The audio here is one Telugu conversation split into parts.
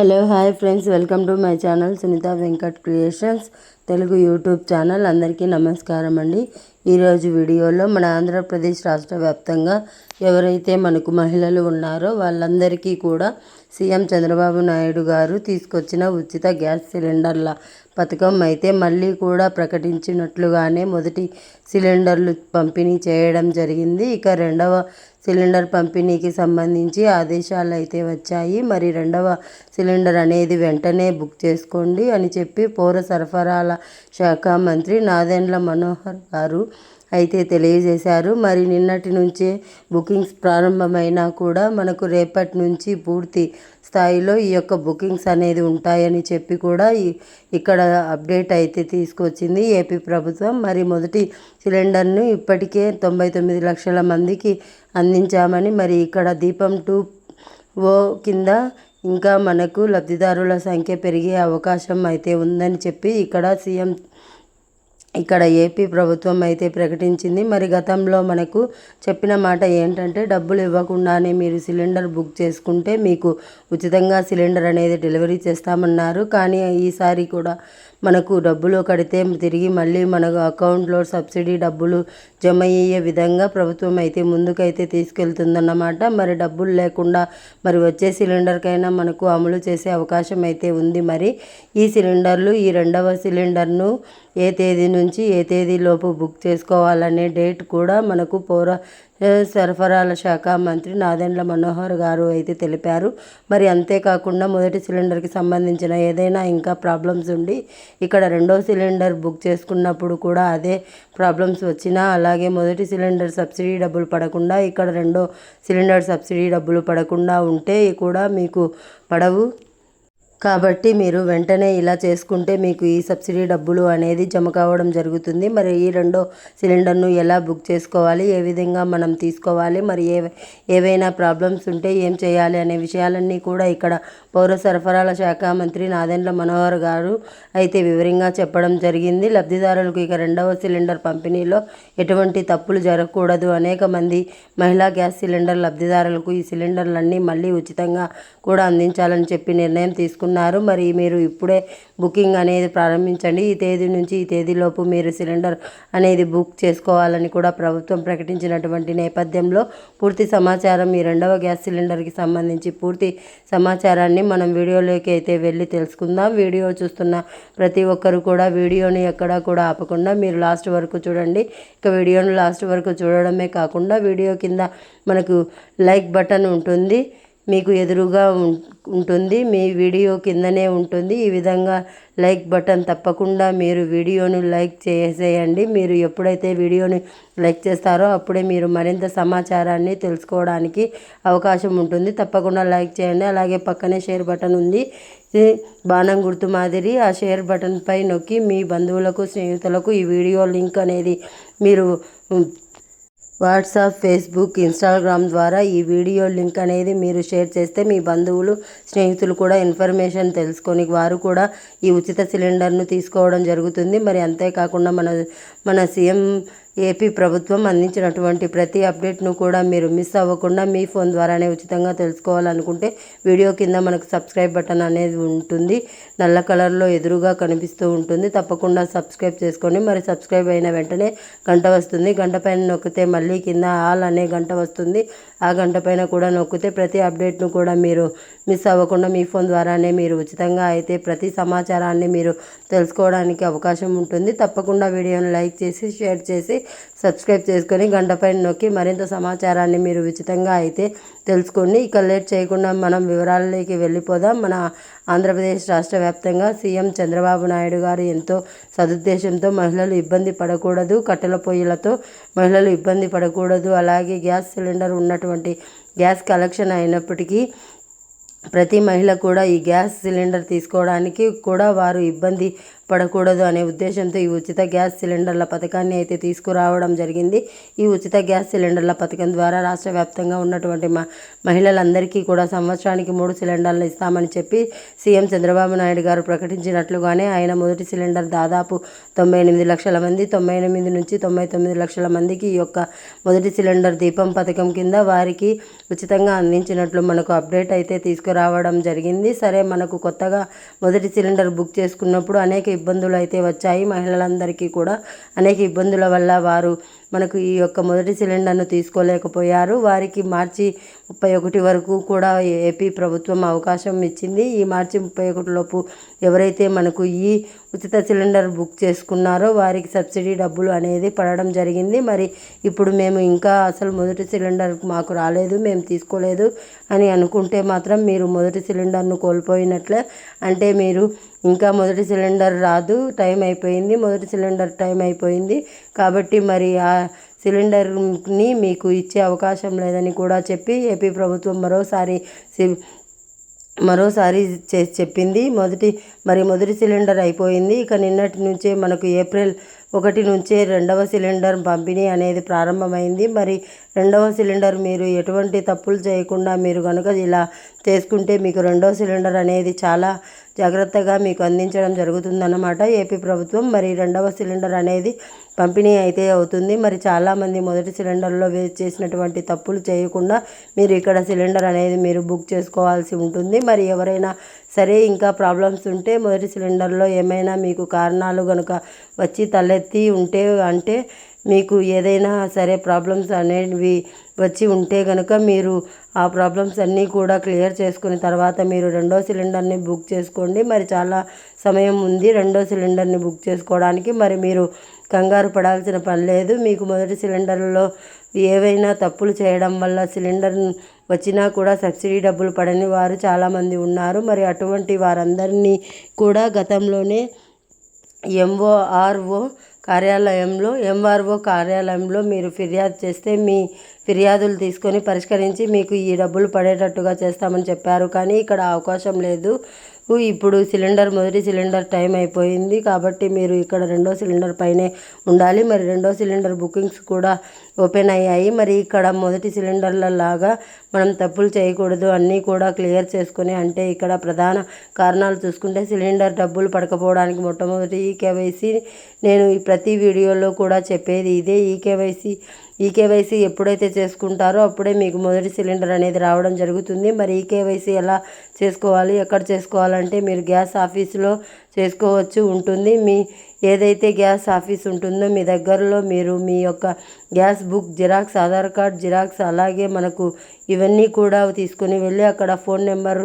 Hello, hi friends, welcome to my channel Sunitha Venkat Creations. Telugu YouTube channel అందరికీ నమస్కారం అండి ఈరోజు వీడియోలో మన ఆంధ్రప్రదేశ్ రాష్ట్ర వ్యాప్తంగా ఎవరైతే మనకు మహిళలు ఉన్నారో వాళ్ళందరికీ కూడా సీఎం చంద్రబాబు నాయుడు గారు తీసుకొచ్చిన ఉచిత గ్యాస్ సిలిండర్ల పథకం అయితే మళ్ళీ కూడా ప్రకటించినట్లుగానే మొదటి సిలిండర్లు పంపిణీ చేయడం జరిగింది ఇక రెండవ సిలిండర్ పంపిణీకి సంబంధించి ఆదేశాలు అయితే వచ్చాయి మరి రెండవ సిలిండర్ అనేది వెంటనే బుక్ చేసుకోండి అని చెప్పి పౌర సరఫరాల శాఖ మంత్రి నాదెండ్ల మనోహర్ గారు అయితే తెలియజేశారు మరి నిన్నటి నుంచే బుకింగ్స్ ప్రారంభమైనా కూడా మనకు రేపటి నుంచి పూర్తి స్థాయిలో ఈ యొక్క బుకింగ్స్ అనేది ఉంటాయని చెప్పి కూడా ఇక్కడ అప్డేట్ అయితే తీసుకొచ్చింది ఏపీ ప్రభుత్వం మరి మొదటి సిలిండర్ను ఇప్పటికే తొంభై తొమ్మిది లక్షల మందికి అందించామని మరి ఇక్కడ దీపం టూ ఓ కింద ఇంకా మనకు లబ్ధిదారుల సంఖ్య పెరిగే అవకాశం అయితే ఉందని చెప్పి ఇక్కడ సీఎం ఇక్కడ ఏపీ ప్రభుత్వం అయితే ప్రకటించింది మరి గతంలో మనకు చెప్పిన మాట ఏంటంటే డబ్బులు ఇవ్వకుండానే మీరు సిలిండర్ బుక్ చేసుకుంటే మీకు ఉచితంగా సిలిండర్ అనేది డెలివరీ చేస్తామన్నారు కానీ ఈసారి కూడా మనకు డబ్బులు కడితే తిరిగి మళ్ళీ మన అకౌంట్లో సబ్సిడీ డబ్బులు జమ అయ్యే విధంగా ప్రభుత్వం అయితే ముందుకైతే తీసుకెళ్తుందన్నమాట మరి డబ్బులు లేకుండా మరి వచ్చే సిలిండర్కైనా మనకు అమలు చేసే అవకాశం అయితే ఉంది మరి ఈ సిలిండర్లు ఈ రెండవ సిలిండర్ను ఏ తేదీ నుంచి ఏ తేదీలోపు బుక్ చేసుకోవాలనే డేట్ కూడా మనకు పౌర సరఫరాల శాఖ మంత్రి నాదెండ్ల మనోహర్ గారు అయితే తెలిపారు మరి అంతేకాకుండా మొదటి సిలిండర్కి సంబంధించిన ఏదైనా ఇంకా ప్రాబ్లమ్స్ ఉండి ఇక్కడ రెండో సిలిండర్ బుక్ చేసుకున్నప్పుడు కూడా అదే ప్రాబ్లమ్స్ వచ్చినా అలాగే మొదటి సిలిండర్ సబ్సిడీ డబ్బులు పడకుండా ఇక్కడ రెండో సిలిండర్ సబ్సిడీ డబ్బులు పడకుండా ఉంటే కూడా మీకు పడవు కాబట్టి మీరు వెంటనే ఇలా చేసుకుంటే మీకు ఈ సబ్సిడీ డబ్బులు అనేది జమ కావడం జరుగుతుంది మరి ఈ రెండో సిలిండర్ను ఎలా బుక్ చేసుకోవాలి ఏ విధంగా మనం తీసుకోవాలి మరి ఏ ఏవైనా ప్రాబ్లమ్స్ ఉంటే ఏం చేయాలి అనే విషయాలన్నీ కూడా ఇక్కడ పౌర సరఫరాల శాఖ మంత్రి నాదెండ్ల మనోహర్ గారు అయితే వివరంగా చెప్పడం జరిగింది లబ్ధిదారులకు ఇక రెండవ సిలిండర్ పంపిణీలో ఎటువంటి తప్పులు జరగకూడదు అనేక మంది మహిళా గ్యాస్ సిలిండర్ లబ్ధిదారులకు ఈ సిలిండర్లన్నీ మళ్ళీ ఉచితంగా కూడా అందించాలని చెప్పి నిర్ణయం తీసుకున్నారు ఉన్నారు మరి మీరు ఇప్పుడే బుకింగ్ అనేది ప్రారంభించండి ఈ తేదీ నుంచి ఈ తేదీలోపు మీరు సిలిండర్ అనేది బుక్ చేసుకోవాలని కూడా ప్రభుత్వం ప్రకటించినటువంటి నేపథ్యంలో పూర్తి సమాచారం ఈ రెండవ గ్యాస్ సిలిండర్కి సంబంధించి పూర్తి సమాచారాన్ని మనం వీడియోలోకి అయితే వెళ్ళి తెలుసుకుందాం వీడియో చూస్తున్న ప్రతి ఒక్కరు కూడా వీడియోని ఎక్కడా కూడా ఆపకుండా మీరు లాస్ట్ వరకు చూడండి ఇక వీడియోను లాస్ట్ వరకు చూడడమే కాకుండా వీడియో కింద మనకు లైక్ బటన్ ఉంటుంది మీకు ఎదురుగా ఉంటుంది మీ వీడియో కిందనే ఉంటుంది ఈ విధంగా లైక్ బటన్ తప్పకుండా మీరు వీడియోను లైక్ చేసేయండి మీరు ఎప్పుడైతే వీడియోని లైక్ చేస్తారో అప్పుడే మీరు మరింత సమాచారాన్ని తెలుసుకోవడానికి అవకాశం ఉంటుంది తప్పకుండా లైక్ చేయండి అలాగే పక్కనే షేర్ బటన్ ఉంది బాణం గుర్తు మాదిరి ఆ షేర్ బటన్పై నొక్కి మీ బంధువులకు స్నేహితులకు ఈ వీడియో లింక్ అనేది మీరు వాట్సాప్ ఫేస్బుక్ ఇన్స్టాగ్రామ్ ద్వారా ఈ వీడియో లింక్ అనేది మీరు షేర్ చేస్తే మీ బంధువులు స్నేహితులు కూడా ఇన్ఫర్మేషన్ తెలుసుకొని వారు కూడా ఈ ఉచిత సిలిండర్ను తీసుకోవడం జరుగుతుంది మరి అంతేకాకుండా మన మన సీఎం ఏపీ ప్రభుత్వం అందించినటువంటి ప్రతి అప్డేట్ను కూడా మీరు మిస్ అవ్వకుండా మీ ఫోన్ ద్వారానే ఉచితంగా తెలుసుకోవాలనుకుంటే వీడియో కింద మనకు సబ్స్క్రైబ్ బటన్ అనేది ఉంటుంది నల్ల కలర్లో ఎదురుగా కనిపిస్తూ ఉంటుంది తప్పకుండా సబ్స్క్రైబ్ చేసుకొని మరి సబ్స్క్రైబ్ అయిన వెంటనే గంట వస్తుంది గంట పైన నొక్కితే మళ్ళీ కింద ఆల్ అనే గంట వస్తుంది ఆ గంట పైన కూడా నొక్కితే ప్రతి అప్డేట్ను కూడా మీరు మిస్ అవ్వకుండా మీ ఫోన్ ద్వారానే మీరు ఉచితంగా అయితే ప్రతి సమాచారాన్ని మీరు తెలుసుకోవడానికి అవకాశం ఉంటుంది తప్పకుండా వీడియోను లైక్ చేసి షేర్ చేసి సబ్స్క్రైబ్ చేసుకొని గంట నొక్కి మరింత సమాచారాన్ని మీరు ఉచితంగా అయితే తెలుసుకోండి ఇక లేట్ చేయకుండా మనం వివరాలలోకి వెళ్ళిపోదాం మన ఆంధ్రప్రదేశ్ రాష్ట్ర వ్యాప్తంగా సీఎం చంద్రబాబు నాయుడు గారు ఎంతో సదుద్దేశంతో మహిళలు ఇబ్బంది పడకూడదు కట్టెల పొయ్యిలతో మహిళలు ఇబ్బంది పడకూడదు అలాగే గ్యాస్ సిలిండర్ ఉన్నటువంటి గ్యాస్ కలెక్షన్ అయినప్పటికీ ప్రతి మహిళ కూడా ఈ గ్యాస్ సిలిండర్ తీసుకోవడానికి కూడా వారు ఇబ్బంది పడకూడదు అనే ఉద్దేశంతో ఈ ఉచిత గ్యాస్ సిలిండర్ల పథకాన్ని అయితే తీసుకురావడం జరిగింది ఈ ఉచిత గ్యాస్ సిలిండర్ల పథకం ద్వారా రాష్ట్ర వ్యాప్తంగా ఉన్నటువంటి మహిళలందరికీ కూడా సంవత్సరానికి మూడు సిలిండర్లు ఇస్తామని చెప్పి సీఎం చంద్రబాబు నాయుడు గారు ప్రకటించినట్లుగానే ఆయన మొదటి సిలిండర్ దాదాపు తొంభై ఎనిమిది లక్షల మంది తొంభై ఎనిమిది నుంచి తొంభై తొమ్మిది లక్షల మందికి ఈ యొక్క మొదటి సిలిండర్ దీపం పథకం కింద వారికి ఉచితంగా అందించినట్లు మనకు అప్డేట్ అయితే తీసుకురావడం జరిగింది సరే మనకు కొత్తగా మొదటి సిలిండర్ బుక్ చేసుకున్నప్పుడు అనేక ఇబ్బందులు అయితే వచ్చాయి మహిళలందరికీ కూడా అనేక ఇబ్బందుల వల్ల వారు మనకు ఈ యొక్క మొదటి సిలిండర్ను తీసుకోలేకపోయారు వారికి మార్చి ముప్పై ఒకటి వరకు కూడా ఏపీ ప్రభుత్వం అవకాశం ఇచ్చింది ఈ మార్చి ముప్పై ఒకటి లోపు ఎవరైతే మనకు ఈ ఉచిత సిలిండర్ బుక్ చేసుకున్నారో వారికి సబ్సిడీ డబ్బులు అనేది పడడం జరిగింది మరి ఇప్పుడు మేము ఇంకా అసలు మొదటి సిలిండర్ మాకు రాలేదు మేము తీసుకోలేదు అని అనుకుంటే మాత్రం మీరు మొదటి సిలిండర్ను కోల్పోయినట్లే అంటే మీరు ఇంకా మొదటి సిలిండర్ రాదు టైం అయిపోయింది మొదటి సిలిండర్ టైం అయిపోయింది కాబట్టి మరి ఆ సిలిండర్ని మీకు ఇచ్చే అవకాశం లేదని కూడా చెప్పి ఏపీ ప్రభుత్వం మరోసారి మరోసారి చెప్పింది మొదటి మరి మొదటి సిలిండర్ అయిపోయింది ఇక నిన్నటి నుంచే మనకు ఏప్రిల్ ఒకటి నుంచే రెండవ సిలిండర్ పంపిణీ అనేది ప్రారంభమైంది మరి రెండవ సిలిండర్ మీరు ఎటువంటి తప్పులు చేయకుండా మీరు కనుక ఇలా చేసుకుంటే మీకు రెండవ సిలిండర్ అనేది చాలా జాగ్రత్తగా మీకు అందించడం జరుగుతుందన్నమాట ఏపీ ప్రభుత్వం మరి రెండవ సిలిండర్ అనేది పంపిణీ అయితే అవుతుంది మరి చాలామంది మొదటి సిలిండర్లో వేస్ట్ చేసినటువంటి తప్పులు చేయకుండా మీరు ఇక్కడ సిలిండర్ అనేది మీరు బుక్ చేసుకోవాల్సి ఉంటుంది మరి ఎవరైనా సరే ఇంకా ప్రాబ్లమ్స్ ఉంటే మొదటి సిలిండర్లో ఏమైనా మీకు కారణాలు కనుక వచ్చి తలెత్తి ఉంటే అంటే మీకు ఏదైనా సరే ప్రాబ్లమ్స్ అనేవి వచ్చి ఉంటే కనుక మీరు ఆ ప్రాబ్లమ్స్ అన్నీ కూడా క్లియర్ చేసుకున్న తర్వాత మీరు రెండో సిలిండర్ని బుక్ చేసుకోండి మరి చాలా సమయం ఉంది రెండో సిలిండర్ని బుక్ చేసుకోవడానికి మరి మీరు కంగారు పడాల్సిన పని లేదు మీకు మొదటి సిలిండర్లో ఏవైనా తప్పులు చేయడం వల్ల సిలిండర్ వచ్చినా కూడా సబ్సిడీ డబ్బులు పడని వారు చాలామంది ఉన్నారు మరి అటువంటి వారందరినీ కూడా గతంలోనే ఎంఓఆర్ఓ కార్యాలయంలో ఎంఆర్ఓ కార్యాలయంలో మీరు ఫిర్యాదు చేస్తే మీ ఫిర్యాదులు తీసుకొని పరిష్కరించి మీకు ఈ డబ్బులు పడేటట్టుగా చేస్తామని చెప్పారు కానీ ఇక్కడ అవకాశం లేదు ఇప్పుడు సిలిండర్ మొదటి సిలిండర్ టైం అయిపోయింది కాబట్టి మీరు ఇక్కడ రెండో సిలిండర్ పైనే ఉండాలి మరి రెండో సిలిండర్ బుకింగ్స్ కూడా ఓపెన్ అయ్యాయి మరి ఇక్కడ మొదటి సిలిండర్ల లాగా మనం తప్పులు చేయకూడదు అన్నీ కూడా క్లియర్ చేసుకుని అంటే ఇక్కడ ప్రధాన కారణాలు చూసుకుంటే సిలిండర్ డబ్బులు పడకపోవడానికి మొట్టమొదటి ఈ కేవైసీ నేను ఈ ప్రతి వీడియోలో కూడా చెప్పేది ఇదే ఈ కేవైసీ ఈ కేవైసీ ఎప్పుడైతే చేసుకుంటారో అప్పుడే మీకు మొదటి సిలిండర్ అనేది రావడం జరుగుతుంది మరి ఈ కేవైసీ ఎలా చేసుకోవాలి ఎక్కడ చేసుకోవాలంటే మీరు గ్యాస్ ఆఫీసులో చేసుకోవచ్చు ఉంటుంది మీ ఏదైతే గ్యాస్ ఆఫీస్ ఉంటుందో మీ దగ్గరలో మీరు మీ యొక్క gas book xerox Aadhaar card xerox అలాగే మనకు ఇవన్నీ కూడా తీసుకుని వెళ్ళి అక్కడ ఫోన్ నెంబర్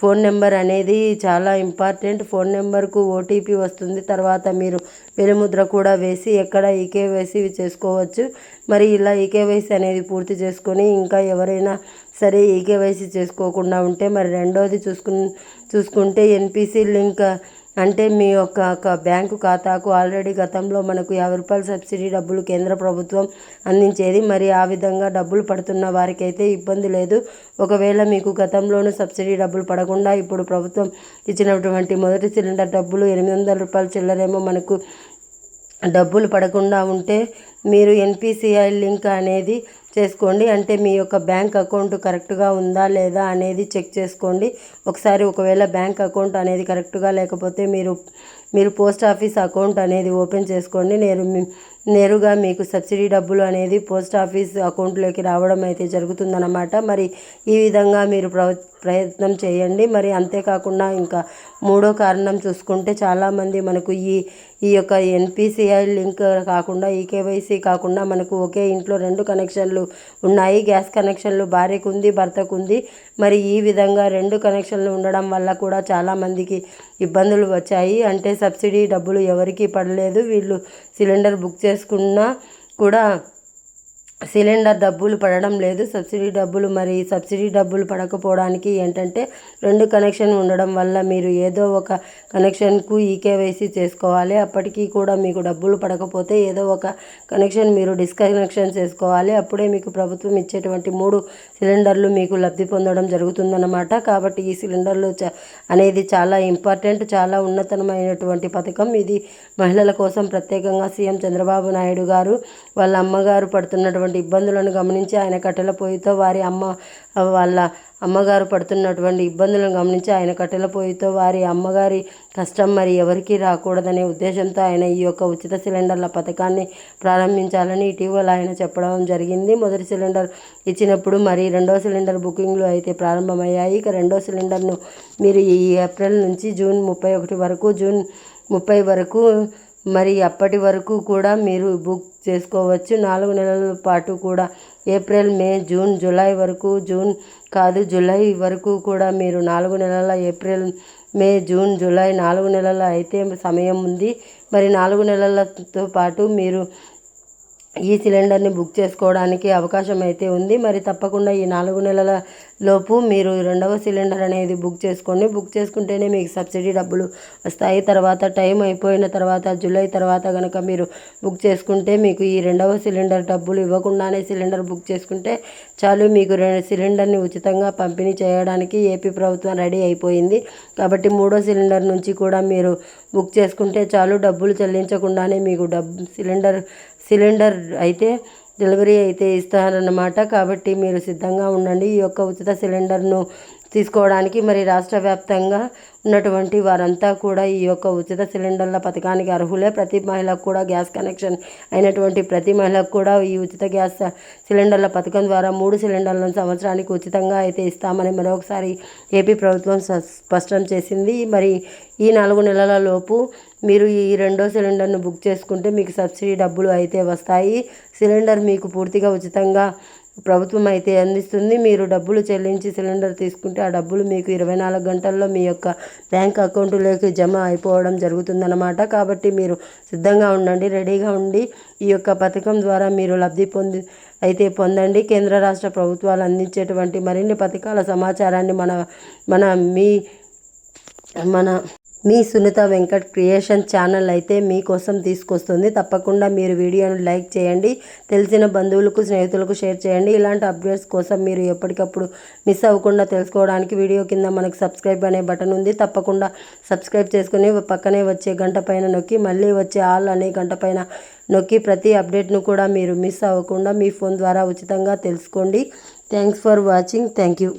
ఫోన్ నెంబర్ అనేది చాలా ఇంపార్టెంట్ ఫోన్ నెంబర్కు ఓటీపీ వస్తుంది తర్వాత మీరు వెలుముద్ర కూడా వేసి ఎక్కడ ఈకేవైసీ చేసుకోవచ్చు మరి ఇలా ఈకేవైసీ అనేది పూర్తి చేసుకొని ఇంకా ఎవరైనా సరే ఈకేవైసీ చేసుకోకుండా ఉంటే మరి రెండోది చూసుకు చూసుకుంటే ఎన్పిసి లింక్ అంటే మీ యొక్క బ్యాంకు ఖాతాకు ఆల్రెడీ గతంలో మనకు యాభై రూపాయల సబ్సిడీ డబ్బులు కేంద్ర ప్రభుత్వం అందించేది మరి ఆ విధంగా డబ్బులు పడుతున్న వారికైతే ఇబ్బంది లేదు ఒకవేళ మీకు గతంలోనూ సబ్సిడీ డబ్బులు పడకుండా ఇప్పుడు ప్రభుత్వం ఇచ్చినటువంటి మొదటి సిలిండర్ డబ్బులు ఎనిమిది వందల రూపాయలు చిల్లరేమో మనకు డబ్బులు పడకుండా ఉంటే మీరు ఎన్పిసిఐ లింక్ అనేది చేసుకోండి అంటే మీ యొక్క బ్యాంక్ అకౌంట్ కరెక్ట్గా ఉందా లేదా అనేది చెక్ చేసుకోండి ఒకసారి ఒకవేళ బ్యాంక్ అకౌంట్ అనేది కరెక్ట్గా లేకపోతే మీరు మీరు పోస్ట్ ఆఫీస్ అకౌంట్ అనేది ఓపెన్ చేసుకోండి నేను నేరుగా మీకు సబ్సిడీ డబ్బులు అనేది పోస్ట్ ఆఫీస్ అకౌంట్లోకి రావడం అయితే జరుగుతుందన్నమాట మరి ఈ విధంగా మీరు ప్రయత్నం చేయండి మరి అంతేకాకుండా ఇంకా మూడో కారణం చూసుకుంటే చాలామంది మనకు ఈ ఈ యొక్క ఎన్పిసిఐ లింక్ కాకుండా ఈ కేవైసీ కాకుండా మనకు ఒకే ఇంట్లో రెండు కనెక్షన్లు ఉన్నాయి గ్యాస్ కనెక్షన్లు భార్యకు ఉంది భర్తకు ఉంది మరి ఈ విధంగా రెండు కనెక్షన్లు ఉండడం వల్ల కూడా చాలామందికి ఇబ్బందులు వచ్చాయి అంటే సబ్సిడీ డబ్బులు ఎవరికీ పడలేదు వీళ్ళు సిలిండర్ బుక్ చేసుకున్నా కూడా సిలిండర్ డబ్బులు పడడం లేదు సబ్సిడీ డబ్బులు మరి సబ్సిడీ డబ్బులు పడకపోవడానికి ఏంటంటే రెండు కనెక్షన్ ఉండడం వల్ల మీరు ఏదో ఒక కనెక్షన్కు ఈకేవైసీ చేసుకోవాలి అప్పటికీ కూడా మీకు డబ్బులు పడకపోతే ఏదో ఒక కనెక్షన్ మీరు డిస్కనెక్షన్ చేసుకోవాలి అప్పుడే మీకు ప్రభుత్వం ఇచ్చేటువంటి మూడు సిలిండర్లు మీకు లబ్ధి పొందడం జరుగుతుందన్నమాట కాబట్టి ఈ సిలిండర్లు అనేది చాలా ఇంపార్టెంట్ చాలా ఉన్నతమైనటువంటి పథకం ఇది మహిళల కోసం ప్రత్యేకంగా సీఎం చంద్రబాబు నాయుడు గారు వాళ్ళ అమ్మగారు పడుతున్నటువంటి పడుతున్నటువంటి ఇబ్బందులను గమనించి ఆయన కట్టెల పొయ్యితో వారి అమ్మ వాళ్ళ అమ్మగారు పడుతున్నటువంటి ఇబ్బందులను గమనించి ఆయన కట్టెల పొయ్యితో వారి అమ్మగారి కష్టం మరి ఎవరికీ రాకూడదనే ఉద్దేశంతో ఆయన ఈ యొక్క ఉచిత సిలిండర్ల పథకాన్ని ప్రారంభించాలని ఇటీవల ఆయన చెప్పడం జరిగింది మొదటి సిలిండర్ ఇచ్చినప్పుడు మరి రెండో సిలిండర్ బుకింగ్లు అయితే ప్రారంభమయ్యాయి ఇక రెండో సిలిండర్ను మీరు ఈ ఏప్రిల్ నుంచి జూన్ ముప్పై ఒకటి వరకు జూన్ ముప్పై వరకు మరి అప్పటి వరకు కూడా మీరు బుక్ చేసుకోవచ్చు నాలుగు నెలల పాటు కూడా ఏప్రిల్ మే జూన్ జూలై వరకు జూన్ కాదు జూలై వరకు కూడా మీరు నాలుగు నెలల ఏప్రిల్ మే జూన్ జూలై నాలుగు నెలల అయితే సమయం ఉంది మరి నాలుగు నెలలతో పాటు మీరు ఈ సిలిండర్ని బుక్ చేసుకోవడానికి అవకాశం అయితే ఉంది మరి తప్పకుండా ఈ నాలుగు నెలల లోపు మీరు రెండవ సిలిండర్ అనేది బుక్ చేసుకోండి బుక్ చేసుకుంటేనే మీకు సబ్సిడీ డబ్బులు వస్తాయి తర్వాత టైం అయిపోయిన తర్వాత జూలై తర్వాత కనుక మీరు బుక్ చేసుకుంటే మీకు ఈ రెండవ సిలిండర్ డబ్బులు ఇవ్వకుండానే సిలిండర్ బుక్ చేసుకుంటే చాలు మీకు సిలిండర్ని ఉచితంగా పంపిణీ చేయడానికి ఏపీ ప్రభుత్వం రెడీ అయిపోయింది కాబట్టి మూడో సిలిండర్ నుంచి కూడా మీరు బుక్ చేసుకుంటే చాలు డబ్బులు చెల్లించకుండానే మీకు డబ్బు సిలిండర్ సిలిండర్ అయితే డెలివరీ అయితే ఇస్తారన్నమాట కాబట్టి మీరు సిద్ధంగా ఉండండి ఈ యొక్క ఉచిత సిలిండర్ను తీసుకోవడానికి మరి రాష్ట్ర వ్యాప్తంగా ఉన్నటువంటి వారంతా కూడా ఈ యొక్క ఉచిత సిలిండర్ల పథకానికి అర్హులే ప్రతి మహిళకు కూడా గ్యాస్ కనెక్షన్ అయినటువంటి ప్రతి మహిళకు కూడా ఈ ఉచిత గ్యాస్ సిలిండర్ల పథకం ద్వారా మూడు సిలిండర్లను సంవత్సరానికి ఉచితంగా అయితే ఇస్తామని మరొకసారి ఏపీ ప్రభుత్వం స్పష్టం చేసింది మరి ఈ నాలుగు నెలల లోపు మీరు ఈ రెండో సిలిండర్ను బుక్ చేసుకుంటే మీకు సబ్సిడీ డబ్బులు అయితే వస్తాయి సిలిండర్ మీకు పూర్తిగా ఉచితంగా ప్రభుత్వం అయితే అందిస్తుంది మీరు డబ్బులు చెల్లించి సిలిండర్ తీసుకుంటే ఆ డబ్బులు మీకు ఇరవై నాలుగు గంటల్లో మీ యొక్క బ్యాంక్ అకౌంటులోకి జమ అయిపోవడం జరుగుతుందన్నమాట కాబట్టి మీరు సిద్ధంగా ఉండండి రెడీగా ఉండి ఈ యొక్క పథకం ద్వారా మీరు లబ్ధి పొంది అయితే పొందండి కేంద్ర రాష్ట్ర ప్రభుత్వాలు అందించేటువంటి మరిన్ని పథకాల సమాచారాన్ని మన మన మీ మన మీ సునీత వెంకట్ క్రియేషన్ ఛానల్ అయితే మీకోసం తీసుకొస్తుంది తప్పకుండా మీరు వీడియోను లైక్ చేయండి తెలిసిన బంధువులకు స్నేహితులకు షేర్ చేయండి ఇలాంటి అప్డేట్స్ కోసం మీరు ఎప్పటికప్పుడు మిస్ అవ్వకుండా తెలుసుకోవడానికి వీడియో కింద మనకు సబ్స్క్రైబ్ అనే బటన్ ఉంది తప్పకుండా సబ్స్క్రైబ్ చేసుకుని పక్కనే వచ్చే గంట పైన నొక్కి మళ్ళీ వచ్చే ఆల్ అనే గంట పైన నొక్కి ప్రతి అప్డేట్ను కూడా మీరు మిస్ అవ్వకుండా మీ ఫోన్ ద్వారా ఉచితంగా తెలుసుకోండి thanks for watching thank you